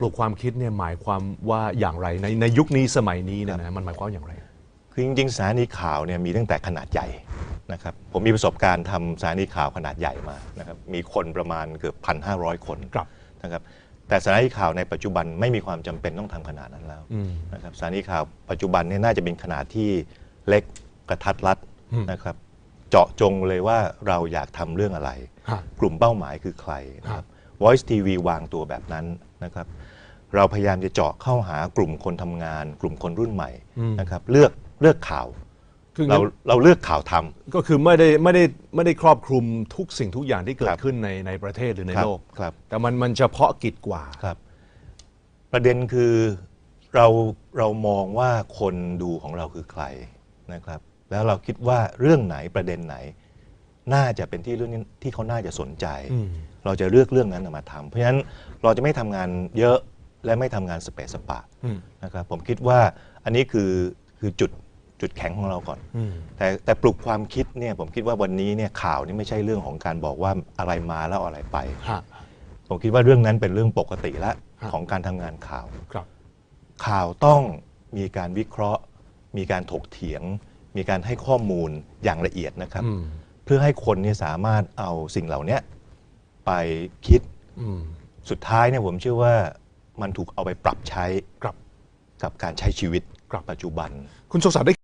ปลุกความคิดเนี่ยหมายความว่าอย่างไรในในยุคนี้สมัยนี้เนี่ยนะมันหมายความว่าอย่างไร คือจริงๆสถานีข่าวเนี่ยมีตั้งแต่ขนาดใหญ่นะครับผมมีประสบการณ์ทำสถานีข่าวขนาดใหญ่มานะครับมีคนประมาณเกือบพันห้าร้อยคนครับนะครับแต่สถานีข่าวในปัจจุบันไม่มีความจำเป็นต้องทำขนาดนั้นแล้วอืมนะครับสถานีข่าวปัจจุบันเนี่ยน่าจะเป็นขนาดที่เล็กกระทัดรัดอืมนะครับเจาะจงเลยว่าเราอยากทำเรื่องอะไรฮะกลุ่มเป้าหมายคือใครนะครับ Voice TV วางตัวแบบนั้นนะครับ เราพยายามจะเจาะเข้าหากลุ่มคนทำงาน กลุ่มคนรุ่นใหม่นะครับเลือกเลือกข่าวคือเราเราเลือกข่าวทำก็คือไม่ได้ไม่ได้ไม่ได้ครอบคลุมทุกสิ่งทุกอย่างที่เกิคดรับขึ้นในในประเทศหรือในครับโลกครับแต่มันมันเฉพาะกิจกว่าครับ ประเด็นคือเราเรามองว่าคนดูของเราคือใครนะครับ แล้วเราคิดว่าเรื่องไหนประเด็นไหน น่าจะเป็นที่เรื่องที่เขาน่าจะสนใจอืม เราจะเลือกเรื่องนั้นมาทำเพราะฉะนั้นเราจะไม่ทำงานเยอะและไม่ทำงานสเปซสปะอืม นะครับผมคิดว่าอันนี้คือคือจุดจุดแข็งของเราก่อน อืม แต่แต่ปลุกความคิดเนี่ยผมคิดว่าวันนี้เนี่ยข่าวนี่ไม่ใช่เรื่องของการบอกว่าอะไรมาแล้วเอาอะไรไป ฮะ ผมคิดว่าเรื่องนั้นเป็นเรื่องปกติละครับ ของการทำงานข่าว ครับ ข่าวต้องมีการวิเคราะห์ มีการถกเถียง มีการให้ข้อมูลอย่างละเอียดนะครับ อืม เพื่อให้คนเนี่ยสามารถเอาสิ่งเหล่านี้ ไปคิด อืม สุดท้ายเนี่ยผมเชื่อว่ามันถูกเอาไปปรับใช้ครับ กับการใช้ชีวิตครับ ปัจจุบัน คุณทรงศักดิ์ได้